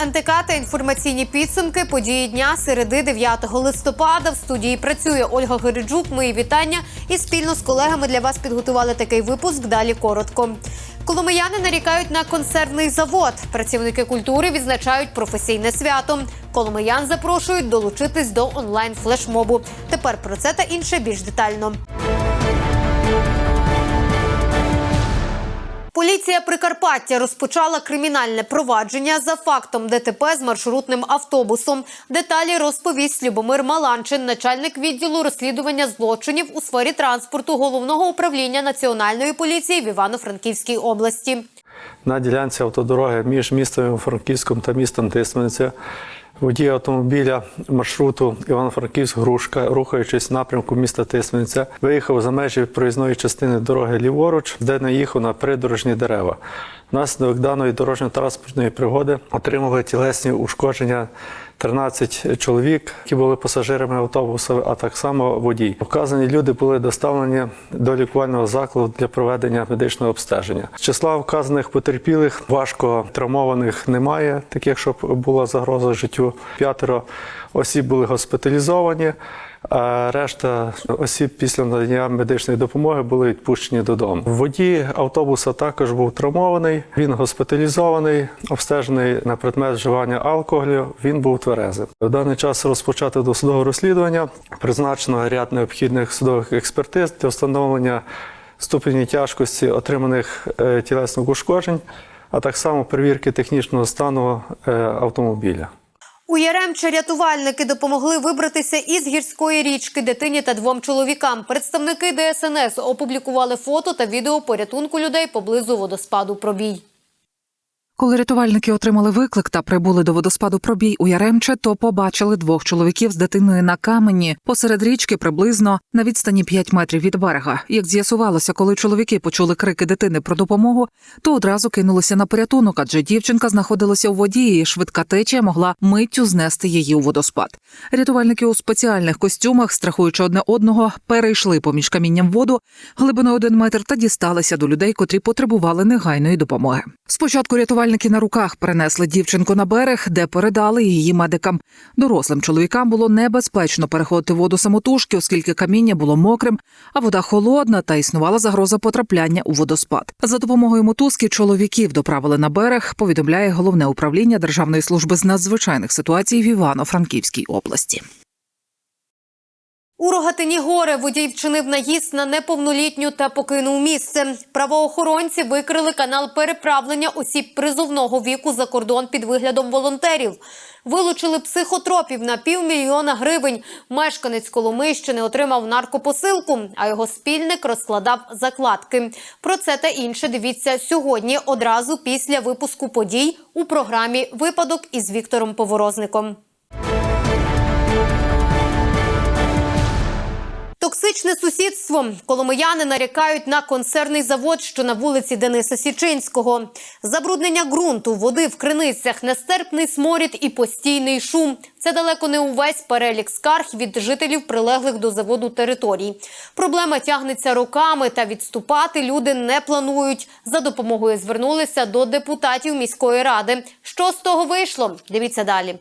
НТК та інформаційні підсумки події дня середи 9 листопада. В студії працює Ольга Гириджук. Мої вітання і спільно з колегами для вас підготували такий випуск. Далі коротко. Коломияни нарікають на консервний завод. Працівники культури відзначають професійне свято. Коломиян запрошують долучитись до онлайн флешмобу. Тепер про це та інше більш детально. Поліція Прикарпаття розпочала кримінальне провадження за фактом ДТП з маршрутним автобусом. Деталі розповість Любомир Маланчин, начальник відділу розслідування злочинів у сфері транспорту головного управління національної поліції в Івано-Франківській області. на ділянці автодороги між містом Франківськом та містом Тисмениця. Водій автомобіля маршруту Івано-Франківськ-Грушка, рухаючись в напрямку міста Тисменця, виїхав за межі проїзної частини дороги ліворуч, де наїхав на придорожні дерева. Наслідок даної дорожньо-транспортної пригоди отримали тілесні ушкодження 13 чоловік, які були пасажирами автобуса, а так само водій. Вказані люди були доставлені до лікувального закладу для проведення медичного обстеження. Числа вказаних потерпілих важко травмованих немає, таких щоб була загроза життю. П'ятеро осіб були госпіталізовані. А решта осіб після надання медичної допомоги були відпущені додому. Водій автобуса також був травмований. Він госпіталізований, обстежений на предмет вживання алкоголю. Він був тверезим. В даний час розпочато досудове розслідування. Призначено ряд необхідних судових експертиз для встановлення ступені тяжкості отриманих е, тілесних ушкоджень, а так само перевірки технічного стану е, автомобіля. У Яремче рятувальники допомогли вибратися із гірської річки дитині та двом чоловікам. Представники ДСНС опублікували фото та відео порятунку людей поблизу водоспаду Пробій. Коли рятувальники отримали виклик та прибули до водоспаду пробій у Яремче, то побачили двох чоловіків з дитиною на камені посеред річки приблизно на відстані 5 метрів від берега. Як з'ясувалося, коли чоловіки почули крики дитини про допомогу, то одразу кинулися на порятунок, адже дівчинка знаходилася у воді, і швидка течія могла миттю знести її у водоспад. Рятувальники у спеціальних костюмах, страхуючи одне одного, перейшли поміж камінням воду глибиною один метр та дісталися до людей, котрі потребували негайної допомоги. Спочатку рятувальники на руках перенесли дівчинку на берег, де передали її медикам. Дорослим чоловікам було небезпечно переходити воду самотужки, оскільки каміння було мокрим, а вода холодна та існувала загроза потрапляння у водоспад. За допомогою мотузки чоловіків доправили на берег. Повідомляє головне управління Державної служби з надзвичайних ситуацій в Івано-Франківській області. У Рогатині горе водій вчинив наїзд на неповнолітню та покинув місце. Правоохоронці викрили канал переправлення осіб призовного віку за кордон під виглядом волонтерів. Вилучили психотропів на півмільйона гривень. Мешканець Коломийщини отримав наркопосилку, а його спільник розкладав закладки. Про це та інше дивіться сьогодні, одразу після випуску подій у програмі Випадок із Віктором Поворозником. Токсичне сусідство. Коломияни нарікають на консервний завод, що на вулиці Дениса Січинського. Забруднення ґрунту, води в криницях, нестерпний сморід і постійний шум. Це далеко не увесь перелік скарг від жителів прилеглих до заводу територій. Проблема тягнеться роками, та відступати люди не планують. За допомогою звернулися до депутатів міської ради. Що з того вийшло? Дивіться далі.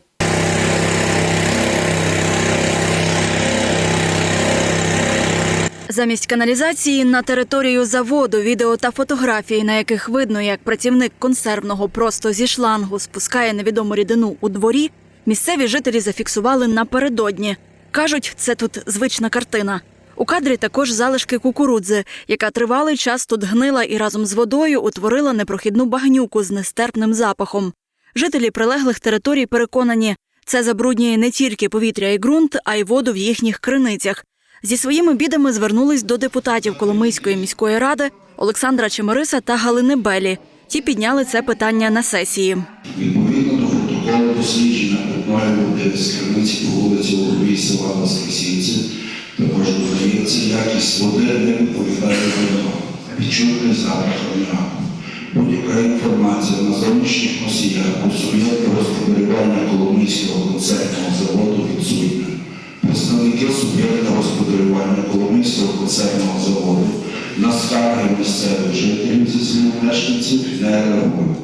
Замість каналізації на територію заводу відео та фотографії, на яких видно, як працівник консервного просто зі шлангу спускає невідому рідину у дворі, місцеві жителі зафіксували напередодні. Кажуть, це тут звична картина. У кадрі також залишки кукурудзи, яка тривалий час тут гнила і разом з водою утворила непрохідну багнюку з нестерпним запахом. Жителі прилеглих територій переконані, це забруднює не тільки повітря і ґрунт, а й воду в їхніх криницях. Зі своїми бідами звернулись до депутатів Коломийської міської ради Олександра Чемериса та Галини Белі. Ті підняли це питання на сесії. Відповідно до протоколу дослідження питної води по вулиці Луговій села Воскресінці, також додається якість води не відповідає вимогам. Відчутний запах аміаку. Будь-яка інформація на зовнішніх носіях у суб'єкта господарювання Коломийського концертного заводу відсутня. Представники суб'єкта господарювання Коломийського концертного заводу на скарги місцевих жителів зі слів мешканців не реагують.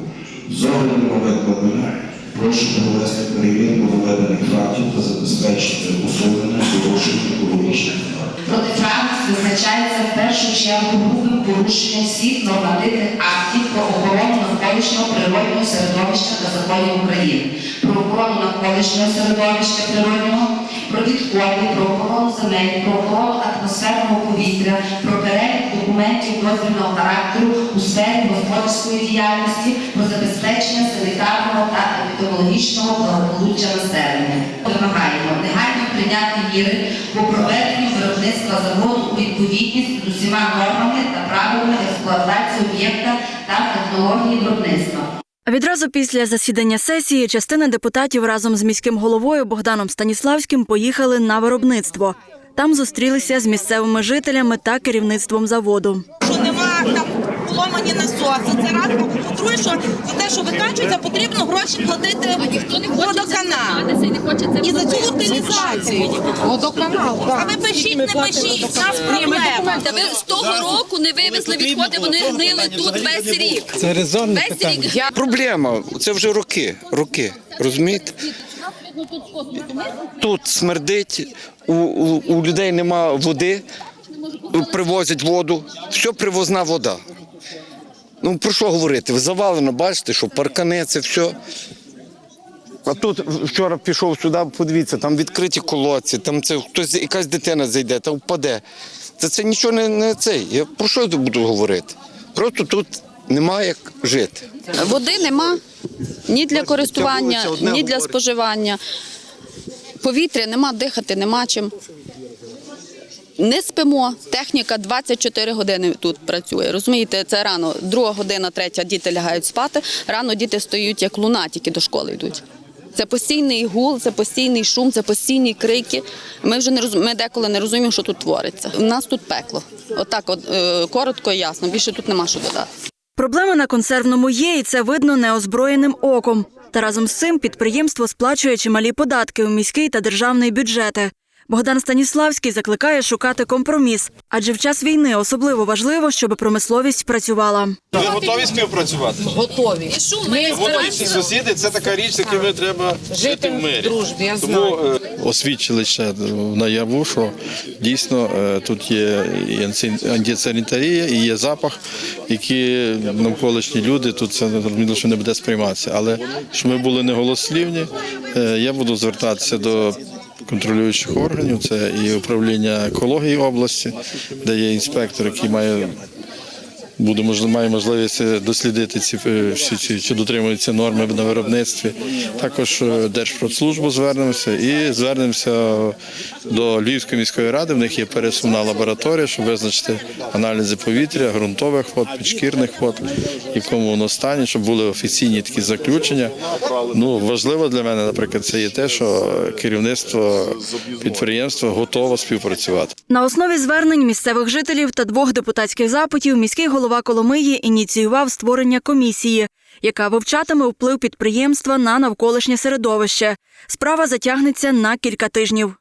З огляду на викладення, прошу провести перевірку доведених фактів та забезпечити усунення порушень екологічних норм. Протиправність визначається в першу чергу грубим порушенням всіх нормативних актів про охорону навколишнього природного середовища та законів України, про охорону навколишнього середовища природного, про відходи, про охорону земель, про охорону атмосферного повітря, про перелік документів дозвільного характеру у сфері господарської діяльності, про забезпечення санітарного та епідеміологічного благополуччя населення. Вимагаємо негайно прийняти міри по проведенню виробництва заводу у відповідність з усіма нормами та правилами експлуатації об'єкта та технології виробництва. Відразу після засідання сесії частина депутатів разом з міським головою Богданом Станіславським поїхали на виробництво. Там зустрілися з місцевими жителями та керівництвом заводу. що нема там поломані насоси. Це раз. По-друге, що за те, що викачується, потрібно гроші платити водоканал. і за цю утилізацію. водоканал. А ви пишіть, не пишіть, у нас проблема. Та ви з того року не вивезли відходи, вони гнили тут весь рік. Це резонне весь рік. Я Проблема, це вже роки, роки, розумієте? Тут смердить, у, у, у людей нема води, привозять воду, все привозна вода. Ну про що говорити? Завалено, бачите, що паркани, це все. А тут вчора пішов сюди, подивіться, там відкриті колодці, там це хтось, якась дитина зайде, та впаде. Це, це нічого не, не цей. Я про що я буду говорити? Просто тут немає як жити. води нема ні для користування, ні для споживання. Повітря нема, дихати нема чим. Не спимо. Техніка 24 години тут працює. Розумієте, це рано, друга година, третя діти лягають спати. Рано діти стоять як лунатики до школи йдуть. Це постійний гул, це постійний шум, це постійні крики. Ми вже не розум... ми деколи не розуміємо, що тут твориться. У нас тут пекло. Отак, от, е, коротко і ясно. Більше тут нема що додати. Проблеми на консервному є, і це видно неозброєним оком. Та разом з цим підприємство сплачує чималі податки у міський та державний бюджети. Богдан Станіславський закликає шукати компроміс, адже в час війни особливо важливо, щоб промисловість працювала. Ви готові співпрацювати? Готові. Ми всі сусіди це така річ, з якими треба жити в мирі. Тому е, освідчили ще наяву, що дійсно е, тут є антисанітарія і є запах, які навколишні люди тут це зрозуміло, що не буде сприйматися. Але щоб ми були неголослівні, е, я буду звертатися до. Контролюючих органів. Це і управління екології області, де є інспектор, який має буде можливо, має можливість е, дослідити ці е, всі ці чи дотримуються норми на виробництві. Також е, Держпродслужбу звернемося і звернемося до Львівської міської ради. В них є пересувна лабораторія, щоб визначити аналізи повітря, ґрунтових вод, підшкірних вод, якому воно стані, щоб були офіційні такі заключення. Ну важливо для мене, наприклад, це є те, що керівництво підприємства готово співпрацювати. На основі звернень місцевих жителів та двох депутатських запитів міський голова Коломиї ініціював створення комісії, яка вивчатиме вплив підприємства на навколишнє середовище. Справа затягнеться на кілька тижнів.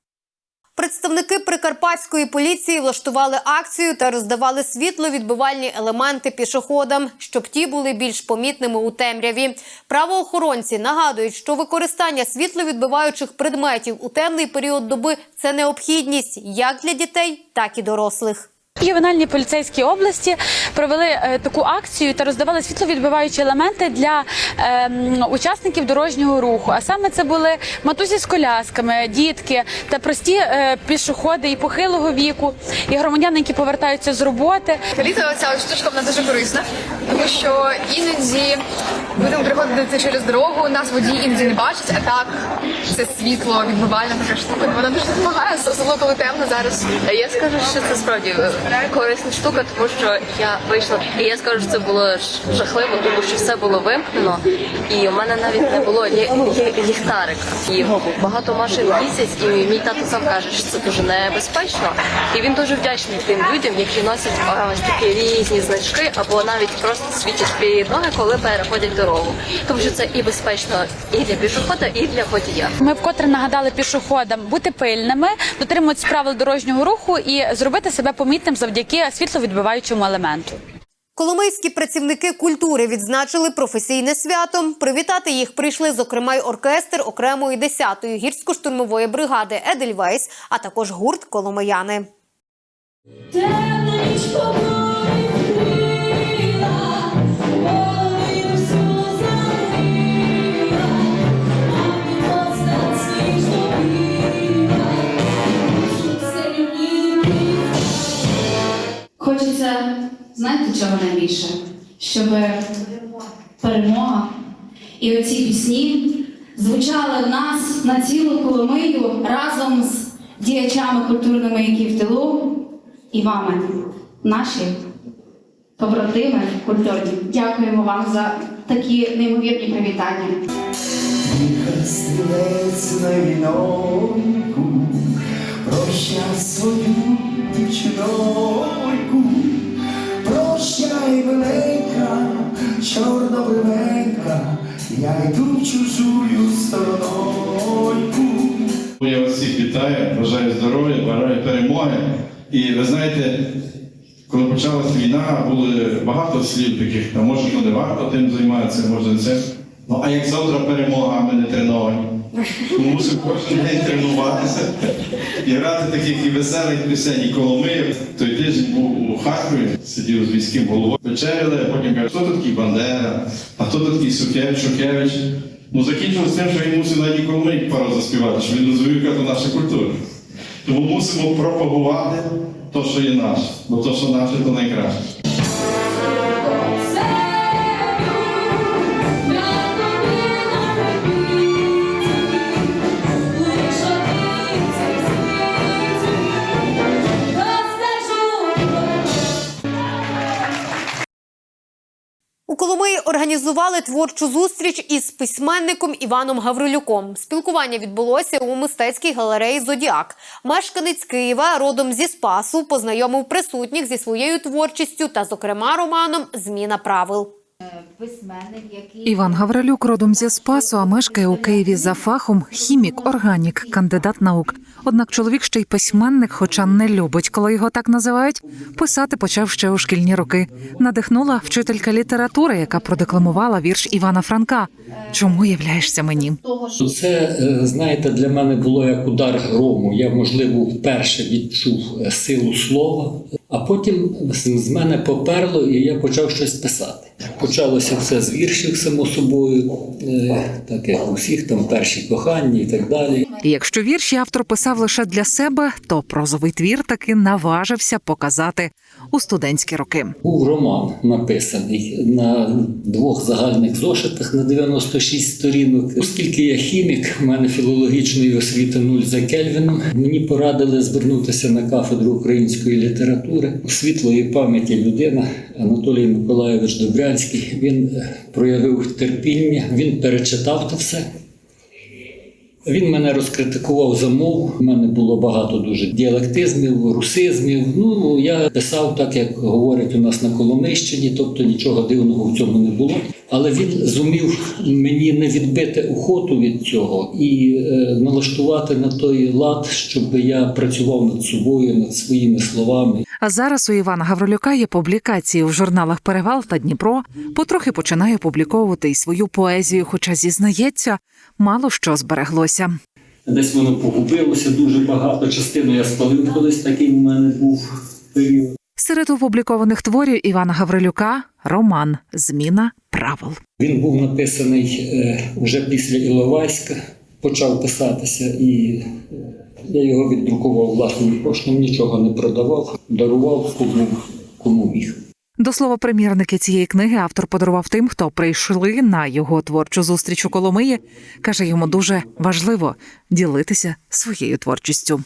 Представники прикарпатської поліції влаштували акцію та роздавали світловідбивальні елементи пішоходам, щоб ті були більш помітними у темряві. Правоохоронці нагадують, що використання світловідбиваючих предметів у темний період доби це необхідність як для дітей, так і дорослих. Ювенальні поліцейські області провели е, таку акцію та роздавали світловідбиваючі елементи для ем, учасників дорожнього руху. А саме це були матусі з колясками, дітки та прості е, пішоходи і похилого віку, і громадяни, які повертаються з роботи. Взагалі ця штучка вона дуже корисна, тому що іноді будемо приходити через дорогу, нас водій іноді не бачить, а так це світло, відбивальна така штука. Вона дуже допомагає, особливо коли темно зараз. Я скажу, що це справді е, корисна штука, тому що я вийшла, і я скажу, що це було жахливо, тому що все було вимкнено, і у мене навіть не було лі- лі- ліхтарика. І багато машин їздять, і мій тато сам каже, що це дуже небезпечно. І він дуже вдячний тим людям, які носять ось такі різні значки, або навіть просто світять під ноги, коли переходять дорогу. Тому що це і безпечно і для пішохода, і для водія. Ми вкотре нагадали пішоходам бути пильними, дотримуватися правил дорожнього руху і зробити себе помітним завдяки світловідбиваючому елементу. Коломийські працівники культури відзначили професійне свято. Привітати їх прийшли, зокрема, й оркестр окремої 10-ї гірсько-штурмової бригади Едельвейс, а також гурт Коломияни. Хочеться, знаєте, чого найбільше? Щоб перемога і оці пісні звучали в нас на цілу Коломию разом з діячами культурними, які в тилу, і вами, наші побратими культурні. Дякуємо вам за такі неймовірні привітання. Прощай свою дівчиноньку, прощай, миленька, чорнобривенька, я йду чужую сторононьку. Я вас всіх вітаю, бажаю здоров'я, бажаю перемоги. І ви знаєте, коли почалась війна, були багато слів таких, а може ну, не варто тим займатися, може це. Ну а як завтра перемога, ми не треновані. Ми мусимо кожен день тренуватися і грати таких і веселих пісень. І Коломиї той тиждень був у Харкові, сидів з міським головою, вечеряли, а потім кажуть, хто такий Бандера, а хто такий Сукевич, Шукевич. Ну закінчилось тим, що він мусив навіть і пару заспівати, щоб він розвив яка то наша культура. Тому мусимо пропагувати те, що є наше, бо те, що наше, то найкраще. Організували творчу зустріч із письменником Іваном Гаврилюком. Спілкування відбулося у мистецькій галереї Зодіак. Мешканець Києва родом зі Спасу познайомив присутніх зі своєю творчістю та, зокрема, романом Зміна правил. Письменник, який Іван Гаврилюк родом зі Спасу, а мешкає у Києві за фахом хімік, органік, кандидат наук. Однак чоловік ще й письменник, хоча не любить, коли його так називають. Писати почав ще у шкільні роки. Надихнула вчителька літератури, яка продекламувала вірш Івана Франка. Чому являєшся мені? Це, е, знаєте, для мене було як удар грому. Я, можливо, вперше відчув е, силу слова, а потім з мене поперло, і я почав щось писати. Почалося все з віршів, само собою, е, так як у всіх там перші кохання і так далі. І Якщо вірші автор писав лише для себе, то прозовий твір таки наважився показати у студентські роки. Був роман написаний на двох загальних зошитах на 96 сторінок. Оскільки я хімік, в мене філологічної освіти нуль за Кельвіном, мені порадили звернутися на кафедру української літератури. Світлої пам'яті людина Анатолій Миколайович Добрянський. Він е, проявив терпіння, він перечитав це все. Він мене розкритикував за мову. У мене було багато дуже діалектизмів, русизмів. Ну я писав так, як говорять у нас на Коломийщині, тобто нічого дивного в цьому не було. Але він зумів мені не відбити охоту від цього і е, налаштувати на той лад, щоб я працював над собою, над своїми словами. А зараз у Івана Гаврилюка є публікації в журналах Перевал та Дніпро. Потрохи починає публіковувати і свою поезію, хоча зізнається, мало що збереглося. Десь воно погубилося дуже багато. Частину я спалив колись такий у мене був період. Серед опублікованих творів Івана Гаврилюка роман Зміна правил. Він був написаний е, вже після Іловайська, почав писатися, і е, я його віддрукував власним коштом, нічого не продавав, дарував кому, кому міг. До слова, примірники цієї книги автор подарував тим, хто прийшли на його творчу зустріч у Коломиї. Каже, йому дуже важливо ділитися своєю творчістю.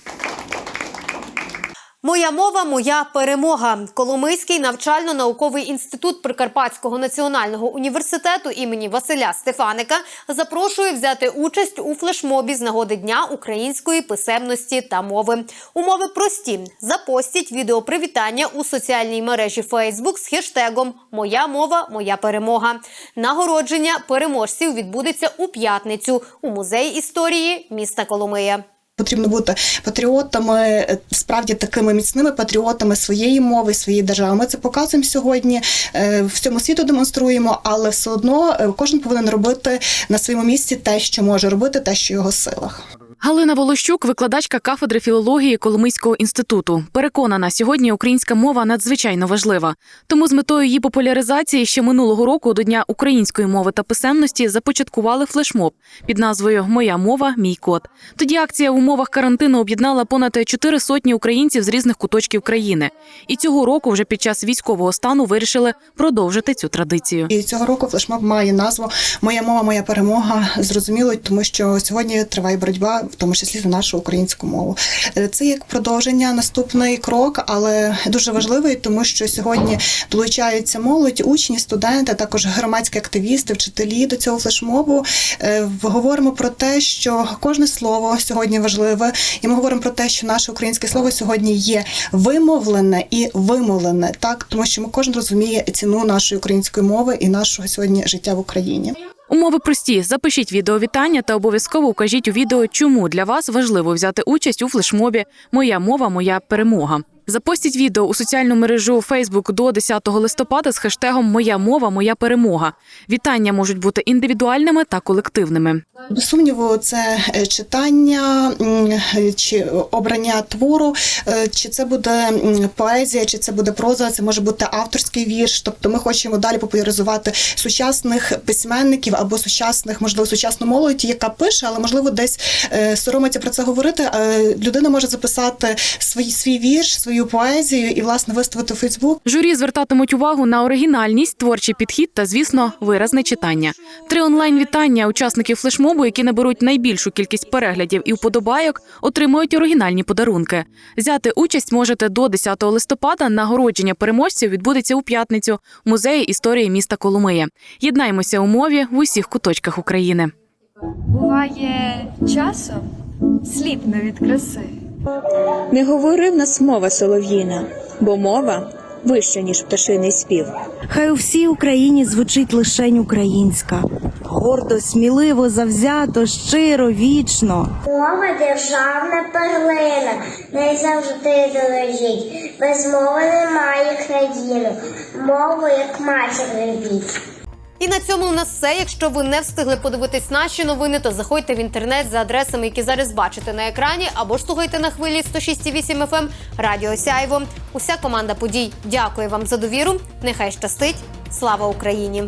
Моя мова, моя перемога. Коломийський навчально-науковий інститут Прикарпатського національного університету імені Василя Стефаника запрошує взяти участь у флешмобі з нагоди Дня української писемності та мови. Умови прості: запостіть відео привітання у соціальній мережі Facebook з хештегом Моя мова, моя перемога. Нагородження переможців відбудеться у п'ятницю у музеї історії міста Коломия. Потрібно бути патріотами, е, справді такими міцними патріотами своєї мови, своєї держави. Ми це показуємо сьогодні, е, всьому світу демонструємо, але все одно е, кожен повинен робити на своєму місці те, що може робити, те, що в його силах. Галина Волощук, викладачка кафедри філології Коломийського інституту, переконана, сьогодні українська мова надзвичайно важлива. Тому з метою її популяризації ще минулого року до Дня української мови та писемності започаткували флешмоб під назвою Моя мова, мій код. Тоді акція в умовах карантину об'єднала понад чотири сотні українців з різних куточків країни. І цього року, вже під час військового стану, вирішили продовжити цю традицію. І цього року флешмоб має назву Моя мова, моя перемога. Зрозуміло, тому що сьогодні триває боротьба, в тому числі за нашу українську мову. Е, Це як продовження, наступний крок, але дуже важливий, тому що сьогодні долучаються молодь, учні, студенти, також громадські активісти, вчителі до цього флешмобу. Е, Говоримо про те, що кожне слово сьогодні важливе, і ми говоримо про те, що наше українське слово сьогодні є вимовлене і вимовлене, так тому що ми кожен розуміє ціну нашої української мови і нашого сьогодні життя в Україні. Умови прості: запишіть відеовітання та обов'язково укажіть у відео, чому для вас важливо взяти участь у флешмобі Моя мова, моя перемога. Запостіть відео у соціальну мережу Facebook до 10 листопада з хештегом Моя мова, моя перемога. Вітання можуть бути індивідуальними та колективними. Без сумніву, це е, читання чи обрання твору, е, чи це буде поезія, чи це буде проза, це може бути авторський вірш. Тобто ми хочемо далі популяризувати сучасних письменників або сучасних, можливо, сучасну молодь, яка пише, але можливо десь е, соромиться про це говорити. Людина може записати свій свій вірш, свою поезію і власне виставити у Фейсбук. Журі звертатимуть увагу на оригінальність, творчий підхід та, звісно, виразне читання. Три онлайн вітання учасників флешмобу, які наберуть найбільшу кількість переглядів і вподобайок, отримують оригінальні подарунки. Взяти участь можете до 10 листопада. Нагородження переможців відбудеться у п'ятницю в музеї історії міста Коломия. Єднаймося у мові в усіх куточках України. Буває часом сліпне від краси. Не говори в нас мова солов'їна, бо мова вища, ніж пташиний спів. Хай у всій Україні звучить лишень українська. Гордо, сміливо, завзято, щиро, вічно. Мова державна перлина, не завжди дорожіть. Без мови немає країни. Мову як матір любіть. І на цьому у нас все. Якщо ви не встигли подивитись наші новини, то заходьте в інтернет за адресами, які зараз бачите на екрані, або ж слухайте на хвилі 106,8 FM ем Радіо Сяйво. Уся команда подій дякує вам за довіру. Нехай щастить. Слава Україні!